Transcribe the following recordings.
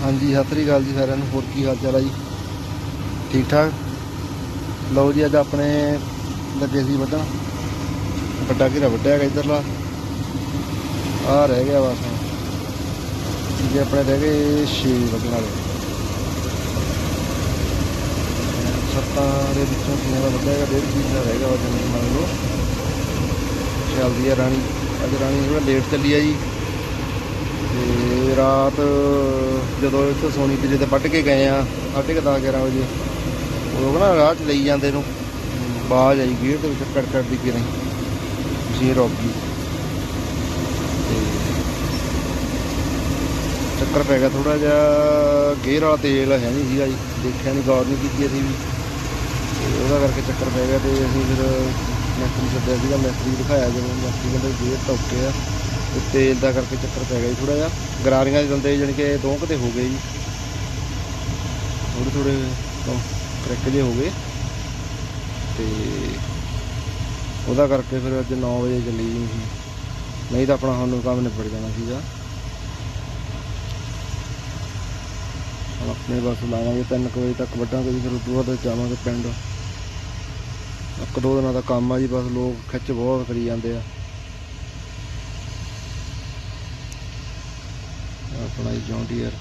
ਹਾਂਜੀ, ਸਤਿ ਸ੍ਰੀ ਅਕਾਲ ਜੀ ਸਾਰਿਆਂ ਨੂੰ। ਹੋਰ ਕੀ ਹਾਲ ਚਾਲ ਆ ਜੀ? ਠੀਕ ਠਾਕ ਲਓ ਜੀ, ਅੱਜ ਆਪਣੇ ਲੱਗੇ ਸੀ ਵੱਢਣ। ਵੱਡਾ ਘੇਰਾ ਵੱਢਿਆ ਹੈਗਾ ਇਧਰਲਾ। ਆ ਰਹਿ ਗਿਆ ਬਸ ਜੇ ਆਪਣੇ ਰਹਿ ਗਏ 6 ਵੱਢਣ ਵਾਲੇ। ਸੱਤਾਂ ਦੇ ਵਿੱਚੋਂ ਕਿੰਨੇ ਦਾ ਵੱਢਿਆ ਹੈਗਾ? ਡੇਢ ਕੀ ਦਾ ਰਹਿ ਉਹ ਮੰਨ ਲਓ। ਚੱਲਦੀ ਆ ਰਾਣੀ। ਅੱਜ ਰਾਣੀ ਥੋੜਾ ਲੇਟ ਚੱਲੀ ਆ ਜੀ। ਤੇ ਰਾਤ ਜਦੋਂ ਇੱਥੇ ਸੋਨੀ ਪਿੱਜੇ ਤੇ ਵੱਢ ਕੇ ਗਏ ਆ, ਸਾਢੇ ਕੁ ਦਸ 11 ਵਜੇ ਉਦੋਂ ਨਾ ਰਾਹ ਚ ਲਈ ਜਾਂਦੇ ਨੂੰ। ਬਾਜ ਆਈ ਗੇਟ ਦੇ ਵਿੱਚ, ਕੜ ਕੜ ਦੀ ਕਿਰੇ ਮਸ਼ੀਨ ਰੁਕ ਗਈ। ਤੇ ਚੱਕਰ ਪੈ ਗਿਆ ਥੋੜਾ ਜਿਹਾ, ਗੇਅਰ ਵਾਲਾ ਤੇਲ ਹੈ ਨਹੀਂ ਸੀਗਾ ਜੀ, ਦੇਖਿਆ ਨਹੀਂ ਗੌਰ ਨਹੀਂ ਕੀਤੀ ਅਸੀਂ ਵੀ। ਤੇ ਉਹਦਾ ਕਰਕੇ ਚੱਕਰ ਪੈ ਗਿਆ ਤੇ ਅਸੀਂ ਫਿਰ ਮਿਸਤਰੀ ਸੱਦਿਆ ਸੀਗਾ ਮਿਸਤਰੀ ਦਿਖਾਇਆ ਜਦੋਂ ਮਿਸਤਰੀ ਕਹਿੰਦੇ ਗੇਅਰ ਟੋਕੇ ਆ। ਤੇ ਤੇਲ ਦਾ ਕਰਕੇ ਚੱਕਰ ਪੈ ਗਿਆ ਜੀ ਥੋੜਾ ਜਿਹਾ। ਗਰਾਰੀਆਂ ਦੇ ਦੰਦੇ ਜਾਣੀ ਕਿ ਦੋ ਕਿਤੇ ਹੋ ਗਏ ਜੀ। ਥੋੜੇ ਥੋੜੇ ਕਰੈਕ ਜੇ ਹੋ ਗਏ। ਤੇ ਉਹਦਾ ਕਰਕੇ ਫਿਰ ਅੱਜ 9 ਵਜੇ ਚੱਲੀ ਜੀ ਨਹੀਂ ਤਾਂ ਆਪਣਾ ਸਾਨੂੰ ਕੰਮ ਨਿਬੜ ਜਾਣਾ ਸੀਗਾ। ਹੁਣ ਆਪਣੇ ਬਸ ਲਾਵਾਂਗੇ 3 ਵਜੇ ਤੱਕ ਵੱਢਾਂਗੇ ਜੀ, ਫਿਰ ਉਦੋਂ ਬਾਅਦ ਜਾਵਾਂਗੇ ਪਿੰਡ। ਇੱਕ ਦੋ ਦਿਨਾਂ ਦਾ ਕੰਮ ਆ ਜੀ, ਬਸ ਲੋਕ ਖਿੱਚ ਬਹੁਤ ਕਰੀ ਜਾਂਦੇ ਆ। ਆਪਣਾ ਜੀ ਜੌਨ ਡੀਅਰ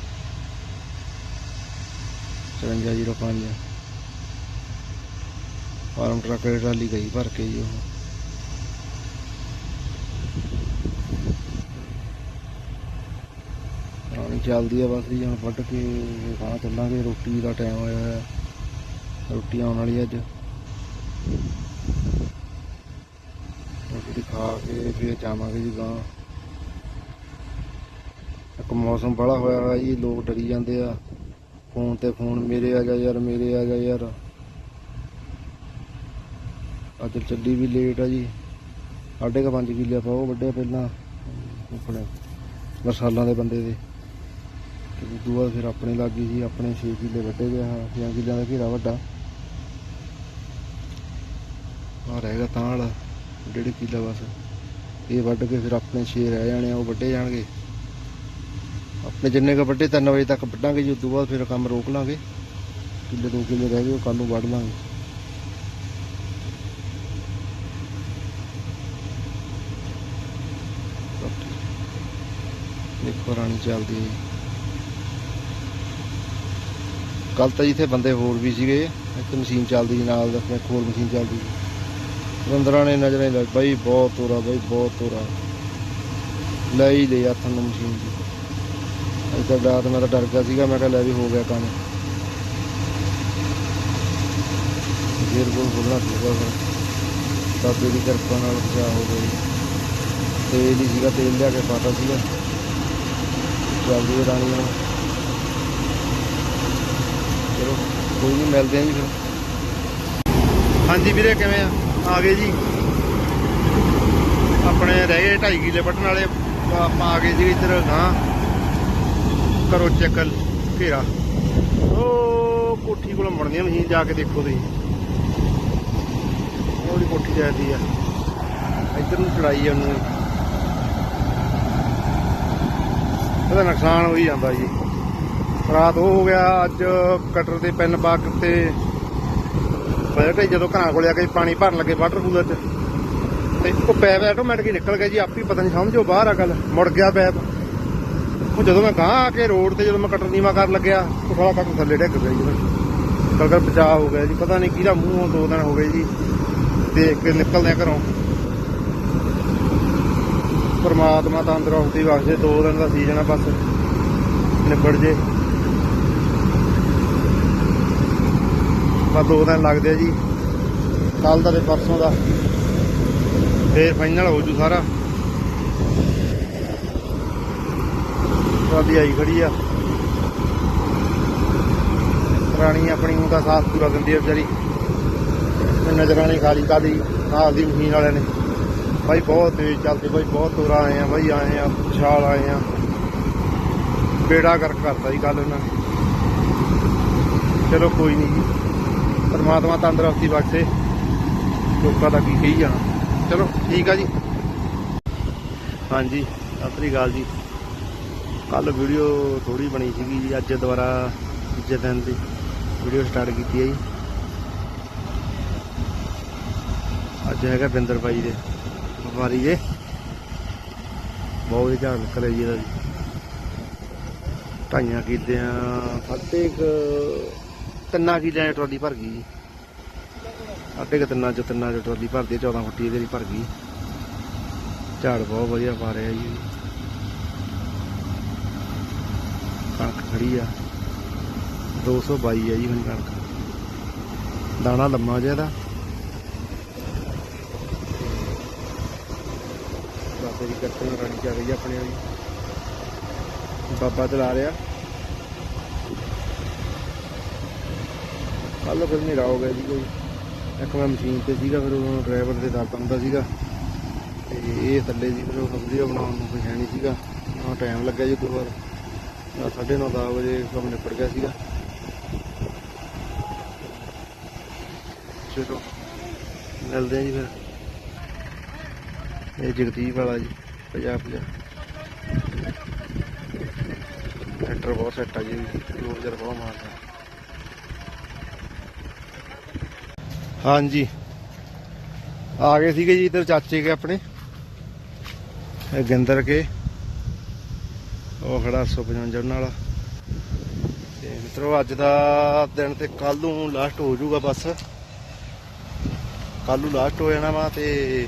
5405 ਫਾਰਮ ਟਰੱਕ ਦੀ ਟਰਾਲੀ ਗਈ ਭਰ ਕੇ ਜੀ ਉਹ। ਰਾਣੀ ਚੱਲਦੀ ਆ ਬਸ ਜੀ, ਹੁਣ ਵੱਢ ਕੇ ਖਾਣਾ ਚੱਲਾਂਗੇ। ਰੋਟੀ ਦਾ ਟਾਈਮ ਹੋਇਆ ਹੋਇਆ। ਰੋਟੀ ਆਉਣ ਵਾਲੀ ਅੱਜ। ਰੋਟੀ ਖਾ ਕੇ ਫਿਰ ਜਾਵਾਂਗੇ ਜੀ ਗਾਂ ਮੌਸਮ ਬੜਾ ਹੋਇਆ ਹੋਇਆ ਜੀ, ਲੋਕ ਡਰੀ ਜਾਂਦੇ ਆ। ਫੋਨ ਤੇ ਫੋਨ, ਮੇਰੇ ਆ ਜਾ ਯਾਰ, ਮੇਰੇ ਆ ਜਾ ਯਾਰ। ਅੱਜ ਚੱਲੀ ਵੀ ਲੇਟ ਆ ਜੀ। ਸਾਢੇ ਕੁ ਪੰਜ ਕਿੱਲੇ ਪਾਓ ਵੱਡੇ ਪਹਿਲਾਂ। ਆਪਣੇ ਮਸਾਲਾਂ ਦੇ ਬੰਦੇ ਦੇ। ਤੇ ਉਦੋਂ ਫਿਰ ਆਪਣੇ ਲੱਗੀ ਜੀ, ਆਪਣੇ 6 ਕਿੱਲੇ ਵੱਡੇ ਗਏ ਹਾਂ 6 ਕਿੱਲਿਆਂ ਦਾ ਘੇਰਾ ਵੱਡਾ। ਆ ਰਹੇਗਾ ਤਾਂ ਵਾਲਾ ਡੇਢ ਕਿੱਲਾ ਬਸ। ਇਹ ਵੱਢ ਕੇ ਫਿਰ ਆਪਣੇ 6 ਰਹਿ ਜਾਣੇ ਆ, ਉਹ ਵੱਡੇ ਜਾਣਗੇ। ਆਪਣੇ ਜਿੰਨੇ ਕ ਵੱਡੇ 3 ਵਜੇ ਤੱਕ ਵੱਢਾਂਗੇ ਜੀ, ਉਦੋਂ ਬਾਅਦ ਫਿਰ ਕੰਮ ਰੋਕ ਲਾਂਗੇ। ਕਿੱਲੇ ਦੋ ਕਿੱਲੇ ਰਹਿ ਗਏ, ਉਹ ਕੱਲ ਨੂੰ ਵੱਢ ਲਾਂਗੇ। ਦੇਖੋ ਰਾਣੀ ਚੱਲਦੀ ਹੈ। ਕੱਲ ਤਾਂ ਜਿੱਥੇ ਬੰਦੇ ਹੋਰ ਵੀ ਸੀਗੇ ਇੱਥੇ ਮਸ਼ੀਨ ਚੱਲਦੀ ਸੀ ਨਾਲ ਦੱਸਿਆ ਇੱਕ ਹੋਰ ਮਸ਼ੀਨ ਚੱਲਦੀ ਸੀ। ਬੰਦਰਾਂ ਨੇ ਨਜ਼ਰਾਂ ਹੀ ਲੱਗ ਬਾਈ ਬਹੁਤ ਤੋਰਾ, ਬਾਈ ਬਹੁਤ ਤੋਰਾ। ਲੈ ਹੀ ਲਈ ਹੱਥ ਤੁਹਾਨੂੰ ਮਸ਼ੀਨ ਦੀ ਅੱਜ ਤਾਂ ਰਾਤ ਮੈਂ ਤਾਂ ਡਰ ਗਿਆ ਸੀਗਾ, ਮੈਂ ਕਿਹਾ ਲੈ ਵੀ ਹੋ ਗਿਆ ਕੰਮ। ਫੇਰ ਕੋਲ ਬੋਲਣਾ ਸੀਗਾ ਫਿਰ। ਬਾਬੇ ਦੀ ਕਿਰਪਾ ਨਾਲ ਬਚਾ ਹੋ ਗਈ ਤੇਲ ਹੀ ਸੀਗਾ, ਤੇਲ ਲਿਆ ਕੇ ਪਾਤਾ ਸੀਗਾ। ਚੱਲਦੀ ਰਾਣੀ ਨਾਲ ਚਲੋ, ਕੋਈ ਨਹੀਂ, ਮਿਲਦੇ ਆਂ ਜੀ ਫਿਰ। ਹਾਂਜੀ ਵੀਰੇ, ਕਿਵੇਂ ਆ? ਆ ਗਏ ਜੀ। ਆਪਣੇ ਰਹਿ ਗਏ 2.5 ਕਿਲੇ ਪਟਣ ਵਾਲੇ। ਆਪਾਂ ਆ ਗਏ ਜੀ ਇੱਧਰ ਗਾਂ ਕਰੋ ਚੱਕਲ ਘੇਰਾ। ਉਹ ਕੋਠੀ ਕੋਲ ਮੁੜਨੀ ਆ ਮਸ਼ੀਨ ਜਾ ਕੇ ਦੇਖੋ ਤੁਸੀਂ। ਉਹਦੀ ਕੋਠੀ ਜਾਂਦੀ ਆ। ਇੱਧਰ ਨੂੰ ਚੜਾਈ ਆ ਉਹਨੂੰ। ਇਹਦਾ ਨੁਕਸਾਨ ਹੋਈ ਜਾਂਦਾ ਜੀ। ਰਾਤ ਉਹ ਹੋ ਗਿਆ, ਅੱਜ ਕਟਰ ਦੇ ਪੈਨ ਪਾ ਕੇ ਬਜਟ ਜਦੋਂ ਘਰਾਂ ਕੋਲੇ ਆ ਕੇ ਪਾਣੀ ਭਰਨ ਲੱਗੇ ਵਾਟਰ ਕੂਲਰ 'ਚ। ਤੇ ਉਹ ਪੈਪ ਆਟੋਮੈਟਿਕ ਨਿਕਲ ਗਿਆ ਜੀ, ਆਪੇ ਪਤਾ ਨਹੀਂ ਸਮਝੋ ਬਾਹਰ ਆ ਗੱਲ। ਮੁੜ ਗਿਆ ਪੈਪ। ਉਹ ਜਦੋਂ ਮੈਂ ਗਾਂ ਆ ਕੇ ਰੋਡ ਤੇ ਜਦੋਂ ਮੈਂ ਕਟਰ ਨੀਵਾ ਕਰਨ ਲੱਗਿਆ, ਉਹ ਸਾਲਾ ਕਟਰ ਥੱਲੇ ਡਿੱਗ ਪਿਆ ਜੀ। ਕਲਕਰ ਬਚਾਅ ਹੋ ਗਿਆ ਜੀ। ਪਤਾ ਨਹੀਂ ਕਿਹਦਾ ਮੂੰਹੋਂ ਦੋ ਦਿਨ ਹੋ ਗਏ ਜੀ। ਦੇਖ ਕੇ ਨਿਕਲਦੇ ਆ ਘਰੋਂ। ਪਰਮਾਤਮਾ ਤਾਂ ਅੰਦਰ ਆਉਂਦੀ ਵਾਸਤੇ ਦੋ ਦਿਨ ਦਾ ਸੀਜ਼ਨ ਆ, ਬਸ ਨਿਬੜ ਜੇ। ਬਸ ਦੋ ਦਿਨ ਲੱਗਦੇ ਆ ਜੀ। ਕੱਲ ਦਾ ਤੇ ਪਰਸੋਂ ਦਾ। ਫੇਰ ਫਾਈਨਲ ਹੋ ਜੂ ਸਾਰਾ। ਟਰਾਲੀ ਆਈ ਖੜੀ ਆ। ਰਾਣੀ ਆਪਣੀ ਨੂੰ ਦਾ ਸਾਥ ਪੂਰਾ ਦਿੰਦੀ ਆ ਵਿਚਾਰੀ। ਨਜ਼ਰਾਂ ਨਹੀਂ ਖਾਲੀ ਕਾਦੀ ਨਾਲ ਦੀ ਮਸ਼ੀਨ ਵਾਲਿਆਂ ਨੇ। ਬਾਈ ਬਹੁਤ ਤੇਜ਼ ਚੱਲਦੇ, ਬਾਈ ਬਹੁਤ ਤੋਰਾ ਆਏ ਆ, ਬਾਈ ਆਏ ਆ, ਛਾਲ ਆਏ ਆ। ਬੇੜਾ ਕਰ ਕਰਤਾ ਜੀ ਕੱਲ ਉਹਨਾਂ ਨੇ। ਚਲੋ ਕੋਈ ਨਹੀਂ ਜੀ। ਪਰਮਾਤਮਾ ਤੰਦਰੁਸਤੀ ਬਖਸ਼ੇ। ਲੋਕਾਂ ਦਾ ਕੀ ਕਹੀ ਜਾਣਾ। ਚਲੋ ਠੀਕ ਆ ਜੀ। ਹਾਂਜੀ, ਸਤਿ ਸ੍ਰੀ ਅਕਾਲ ਜੀ। ਕੱਲ ਵੀਡੀਓ ਥੋੜੀ ਬਣੀ ਸੀਗੀ ਜੀ ਅੱਜ ਦੁਬਾਰਾ ਤੀਜੇ ਦਿਨ ਦੀ ਵੀਡੀਓ ਸਟਾਰਟ ਕੀਤੀ ਹੈ ਜੀ। ਅੱਜ ਹੈਗਾ ਬਿੰਦਰ ਬਾਈ ਦੇ ਵਪਾਰੀ ਜੇ। ਬਹੁਤ ਹੀ ਝਾੜ ਨਿਕਲਿਆ ਜੀ ਇਹਦਾ ਜੀ। ਢਾਈਆਂ ਕੀਤਿਆਂ ਸਾਢੇ ਕੁ ਤਿੰਨਾਂ ਕਿਲਿਆਂ ਦੀ ਟਰਾਲੀ ਭਰ ਗਈ ਜੀ। ਅੱਧੇ ਕੁ ਤਿੰਨਾਂ 'ਚੋਂ ਤਿੰਨਾਂ 'ਚੋਂ ਟਰਾਲੀ ਭਰਦੀ ਹੈ, 14 ਫੁੱਟੀ ਇਹਦੇ ਦੀ ਭਰ ਗਈ। ਝਾੜ ਬਹੁਤ ਵਧੀਆ ਪਾ ਰਿਹਾ ਜੀ। ਕਣਕ ਖੜੀ ਆ। 222 ਆ ਜੀ ਹੁਣ ਕਣਕ। ਦਾਣਾ ਲੰਮਾ ਜਿਹਾ ਦਾ ਬਾਬੇ ਦੀ ਕੱਟਣ ਰਾਣੀ ਚੱਲ ਰਹੀ ਆਪਣੇ ਵਾਲੀ। ਬਾਬਾ ਚਲਾ ਰਿਹਾ। ਕੱਲ ਫਿਰ ਹਨੇਰਾ ਹੋ ਗਿਆ ਜੀ ਕੋਈ। ਇੱਕ ਮੈਂ ਮਸ਼ੀਨ ਤੇ ਸੀਗਾ, ਫਿਰ ਉਹ ਡਰਾਈਵਰ ਦੇ ਦਰਦ ਹੁੰਦਾ ਸੀਗਾ। ਤੇ ਇਹ ਥੱਲੇ ਜੀ ਫਿਰ ਉਹ ਵੀਡੀਓ ਬਣਾਉਣ ਨੂੰ ਕੋਈ ਹੈ ਨਹੀਂ ਸੀਗਾ। ਨਾ ਟਾਈਮ ਲੱਗਿਆ ਜੀ ਦੋ ਵਾਰ। 9:30 10 ਵਜੇ ਕੰਮ ਨਿਪਟ ਗਿਆ ਸੀਗਾ। ਚਲੋ, ਮਿਲਦੇ ਆ ਜੀ ਫਿਰ। ਇਹ ਜਗਦੀਪ ਵਾਲਾ ਜੀ 50 50 ਸੈਂਟਰ ਬਹੁਤ ਸੈੱਟ ਆ ਜੀ ਲੋਜਰ ਬਹੁਤ ਮਾਰਦਾ ਹਾਂਜੀ। ਆ ਗਏ ਸੀਗੇ ਜੀ ਇਧਰ ਚਾਚੇ ਕੇ ਆਪਣੇ ਗਿੰਦਰ ਕੇ। ਉਹ ਖੜਾ 155 ਵਾਲਾ ਤੇ ਮਿੱਤਰੋ, ਅੱਜ ਦਾ ਦਿਨ ਤੇ ਕੱਲ ਨੂੰ ਲਾਸਟ ਹੋ ਜਾਊਗਾ ਬਸ। ਕੱਲ ਨੂੰ ਲਾਸਟ ਹੋ ਜਾਣਾ ਵਾ ਤੇ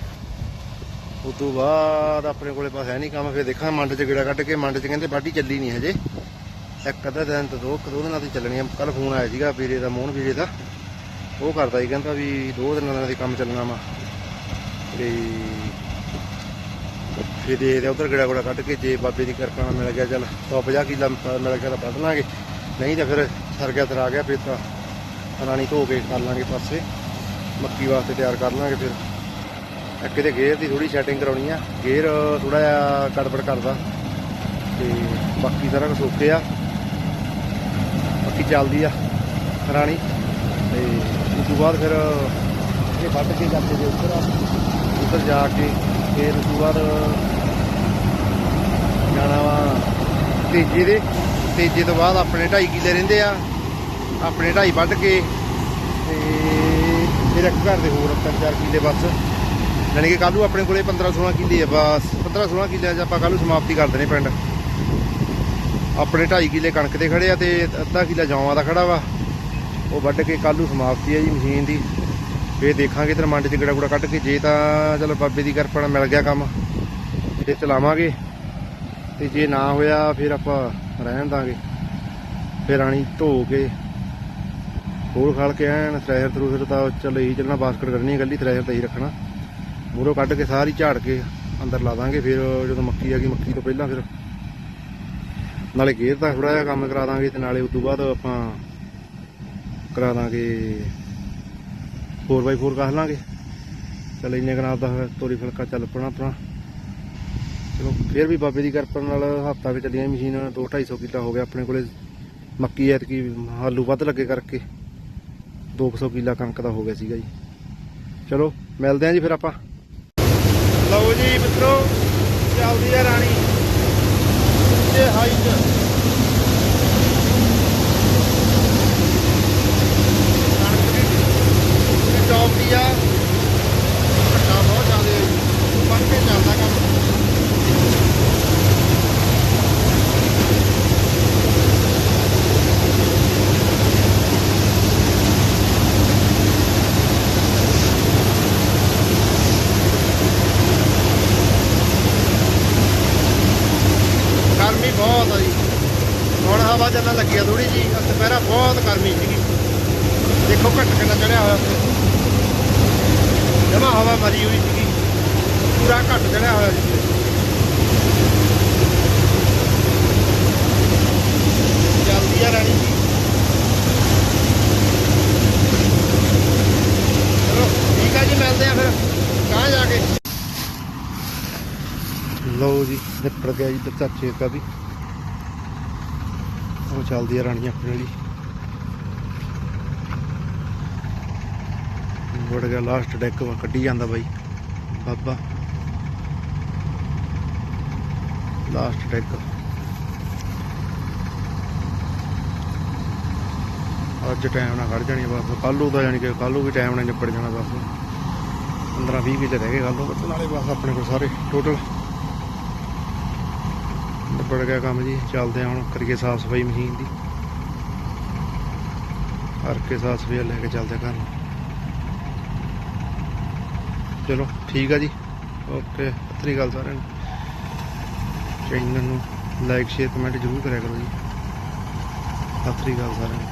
ਉਸ ਤੋਂ ਬਾਅਦ ਆਪਣੇ ਕੋਲੇ ਪਾਸ ਹੈ ਨਹੀਂ ਕੰਮ, ਫਿਰ ਦੇਖਾਂ ਮੰਡ ਚ ਗੇੜਾ ਕੱਢ ਕੇ, ਮੰਡ ਚ ਕਹਿੰਦੇ ਵਾਢੀ ਚੱਲੀ ਨਹੀਂ ਹਜੇ। ਇੱਕ ਅੱਧਾ ਦਿਨ ਤੋਂ ਦੋ ਕੁ ਦੋ ਦਿਨਾਂ ਦੀ ਚੱਲਣੀ ਆ। ਕੱਲ ਫੋਨ ਆਇਆ ਸੀਗਾ ਵੀਰੇ ਦਾ, ਮੋਹਨ ਵੀਰੇ ਦਾ। ਉਹ ਕਰਦਾ ਸੀ, ਕਹਿੰਦਾ ਵੀ ਦੋ ਦਿਨਾਂ ਦਾ ਕੰਮ ਚੱਲਣਾ ਵਾ। ਤੇ ਫਿਰ ਦੇ ਉਧਰ ਗੇੜਾ ਗੋੜਾ ਕੱਢ ਕੇ ਜੇ ਬਾਬੇ ਦੀ ਕਿਰਪਾ ਨਾਲ ਮਿਲ ਗਿਆ, ਚੱਲ 150 ਕਿੱਲਾ ਮਿਲ ਗਿਆ ਤਾਂ ਵੱਢ ਲਾਂਗੇ। ਨਹੀਂ ਤਾਂ ਫਿਰ ਸਰ ਗਿਆ ਤਰ ਆ ਗਿਆ, ਫਿਰ ਤਾਂ ਰਾਣੀ ਧੋ ਕੇ ਕਰ ਲਾਂਗੇ ਪਾਸੇ। ਮੱਕੀ ਵਾਸਤੇ ਤਿਆਰ ਕਰ ਲਾਂਗੇ ਫਿਰ। ਇੱਕ ਇਹਦੇ ਗੇਅਰ ਦੀ ਥੋੜੀ ਸੈਟਿੰਗ ਕਰਾਉਣੀ ਆ। ਗੇਅਰ ਥੋੜਾ ਜਿਹਾ ਗੜਬੜ ਕਰਦਾ। ਤੇ ਬਾਕੀ ਸਾਰਾ ਕੁਝ ਓਕੇ ਆ। ਬਾਕੀ ਚੱਲਦੀ ਆ ਰਾਣੀ। ਤੇ ਉਸ ਤੋਂ ਬਾਅਦ ਫਿਰ ਇਹ ਵੱਢ ਕੇ ਜਾਂਦੇ ਜੇ ਉੱਪਰ ਆ। ਉੱਧਰ ਜਾ ਕੇ ਫਿਰ ਉਸ ਤੋਂ ਬਾਅਦ ਜਾਣਾ ਵਾ ਤੇਜੇ ਦੇ। ਤੇਜੇ ਤੋਂ ਬਾਅਦ ਆਪਣੇ 2.5 ਕਿੱਲੇ ਰਹਿੰਦੇ ਆ। ਆਪਣੇ 2.5 ਵੱਢ ਕੇ ਤੇ ਫਿਰ ਇੱਕ ਘਰ ਦੇ ਹੋਰ ਤਿੰਨ ਚਾਰ ਕਿੱਲੇ ਬਸ। ਯਾਨੀ ਕਿ ਕੱਲ੍ਹ ਨੂੰ ਆਪਣੇ ਕੋਲੇ 15 16 ਕਿੱਲੇ ਆ ਬਸ। 15 16 ਕਿੱਲਿਆਂ 'ਚ ਆਪਾਂ ਕੱਲ੍ਹ ਨੂੰ ਸਮਾਪਤੀ ਕਰ ਦੇਣੇ ਪਿੰਡ। ਆਪਣੇ 2.5 ਕਿੱਲੇ ਕਣਕ ਦੇ ਖੜੇ ਆ ਤੇ ਅੱਧਾ ਕਿੱਲਾ ਜੌਂਆਂ ਦਾ ਖੜਾ ਵਾ। ਉਹ ਵੱਢ ਕੇ ਕੱਲ੍ਹ ਨੂੰ ਸਮਾਪਤੀ ਆ ਜੀ ਮਸ਼ੀਨ ਦੀ। ਫੇਰ ਦੇਖਾਂਗੇ ਤੇ ਮੰਡ 'ਚ ਗੜਾ ਗੁੜਾ ਕੱਢ ਕੇ, ਜੇ ਤਾਂ ਚਲੋ ਬਾਬੇ ਦੀ ਕਿਰਪਾ ਨਾਲ ਮਿਲ ਗਿਆ ਕੰਮ, ਤੇ ਚਲਾਵਾਂਗੇ। ਤੇ ਜੇ ਨਾ ਹੋਇਆ ਫਿਰ ਆਪਾਂ ਰਹਿਣ ਦਾਂਗੇ। ਫਿਰ ਆਣੀ ਧੋ ਕੇ ਹੋਰ ਖਾਲ ਕੇ ਐਨ ਥ੍ਰੈਸ਼ਰ ਥਰੂਸਰ ਤਾਂ ਚੱਲ ਇਹੀ ਚੱਲਣਾ, ਬਾਸਕਟ ਕਰਨੀ ਹੈ ਇਕੱਲੀ, ਥ੍ਰੈਸ਼ਰ ਤਾਂ ਹੀ ਰੱਖਣਾ। ਮੂਰੋਂ ਕੱਢ ਕੇ ਸਾਰੀ ਝਾੜ ਕੇ ਅੰਦਰ ਲਾ ਦਾਂਗੇ, ਫਿਰ ਜਦੋਂ ਮੱਕੀ ਆ ਗਈ, ਮੱਕੀ ਤੋਂ ਪਹਿਲਾਂ ਫਿਰ ਨਾਲੇ ਗੇਅਰ ਦਾ ਥੋੜਾ ਜਿਹਾ ਕੰਮ ਕਰਾ ਦਾਂਗੇ ਤੇ ਨਾਲੇ ਉਸ ਤੋਂ ਬਾਅਦ ਆਪਾਂ ਕਰਾ ਦਾਂਗੇ 4x4 ਕਰ ਲਾਂਗੇ। ਚੱਲ ਇੰਨੇ ਕਨਾਲ ਦਾ ਤੋਰੀ ਫਲਕਾ ਚੱਲ ਪਣਾ ਆਪਣਾ। ਚਲੋ, ਫਿਰ ਵੀ ਬਾਬੇ ਦੀ ਕਿਰਪਾ ਨਾਲ ਹਫਤਾ ਕੇ ਚੱਲੀਆਂ ਮਸ਼ੀਨ 2 250 ਕਿੱਲਾ ਹੋ ਗਿਆ ਆਪਣੇ ਕੋਲੇ। ਮੱਕੀ ਐਤਕੀ ਆਲੂ ਵੱਧ ਲੱਗੇ ਕਰਕੇ। 200 ਕਿੱਲਾ ਕਣਕ ਦਾ ਹੋ ਗਿਆ ਸੀਗਾ ਜੀ। ਚਲੋ, ਮਿਲਦੇ ਆਂ ਜੀ ਫਿਰ ਆਪਾਂ। ਲਓ ਜੀ ਮਿੱਤਰੋ, ਚੱਲਦੀ ਆ ਰਾਣੀ। ਤੇ ਹਾਈਟ ਕਣਕ ਦੀ ਤੇ ਆ। ਘੱਟਾ ਬਹੁਤ ਜ਼ਿਆਦਾ ਬਣ ਕੇ ਚੱਲਦਾ ਕੰਮ। ਗਰਮੀ ਬਹੁਤ ਆ ਜੀ। ਹੁਣ ਹਵਾ ਚੱਲਣ ਲੱਗੀ ਆ ਥੋੜੀ ਜੀ ਦੁਪਹਿਰਾ ਬਹੁਤ ਗਰਮੀ ਸੀਗੀ। ਦੇਖੋ ਘੱਟ ਕਿੰਨਾ ਚੜਿਆ ਹੋਇਆ ਉੱਥੇ। ਜਮਾ ਹਵਾ ਮਰੀ ਹੋਈ ਸੀਗੀ। ਪੂਰਾ ਘੱਟ ਚੜਿਆ ਹੋਇਆ ਸੀ। ਚੱਲਦੀ ਆ ਰਾਣੀ ਜੀ। ਚਲੋ, ਠੀਕ ਆ ਜੀ, ਮਿਲਦੇ ਆ ਫਿਰ। ਕਹਾਂ ਜਾ ਕੇ। ਲਓ ਜੀ ਨਿਪੜ ਗਿਆ ਜੀ ਚਾਚੇ ਦਾ। ਵੀ ਉਹ ਚੱਲਦੀ ਆ ਰਾਣੀ ਆਪਣੇ ਵਾਲੀ। ਫੁੱਟ ਗਿਆ ਲਾਸਟ ਡੈਕ ਵਾ, ਕੱਢੀ ਜਾਂਦਾ ਬਾਈ। ਬਾਬਾ। ਲਾਸਟ ਡੈਕ ਅੱਜ ਟਾਈਮ ਨਾਲ ਖੜ ਜਾਣੀ ਬਸ ਕੱਲੂ ਦਾ ਜਾਨੀ ਕਿ ਕੱਲੂ ਵੀ ਟਾਈਮ ਨਾਲ ਨਿਪੜ ਜਾਣਾ ਬਸ 15 20 ਕਿਲੇ ਰਹਿ ਗਏ ਕੱਲੂ ਬੱਤਲ ਨਾਲੇ ਬਸ ਆਪਣੇ ਕੋਲ ਸਾਰੇ ਟੋਟਲ ਨਿਪੜ ਗਿਆ ਕੰਮ ਜੀ, ਚੱਲਦੇ ਆ ਹੁਣ, ਕਰੀਏ ਸਾਫ਼ ਸਫ਼ਾਈ ਮਸ਼ੀਨ ਦੀ। ਹਰ ਕੇ ਸਾਫ਼ ਸਫ਼ਾਈ ਲੈ ਕੇ ਚੱਲਦੇ ਘਰ ਨੂੰ। ਚਲੋ, ਠੀਕ ਆ ਜੀ। ਓਕੇ, ਸਤਿ ਗੱਲ ਸਾਰਿਆਂ ਨੂੰ। ਚੈਨਲ ਨੂੰ ਲਾਈਕ ਸ਼ੇਅਰ ਕਮੈਂਟ ਜ਼ਰੂਰ ਕਰਿਆ ਕਰੋ ਜੀ। ਸਤਿ ਸ੍ਰੀ ਅਕਾਲ ਸਾਰਿਆਂ ਨੂੰ।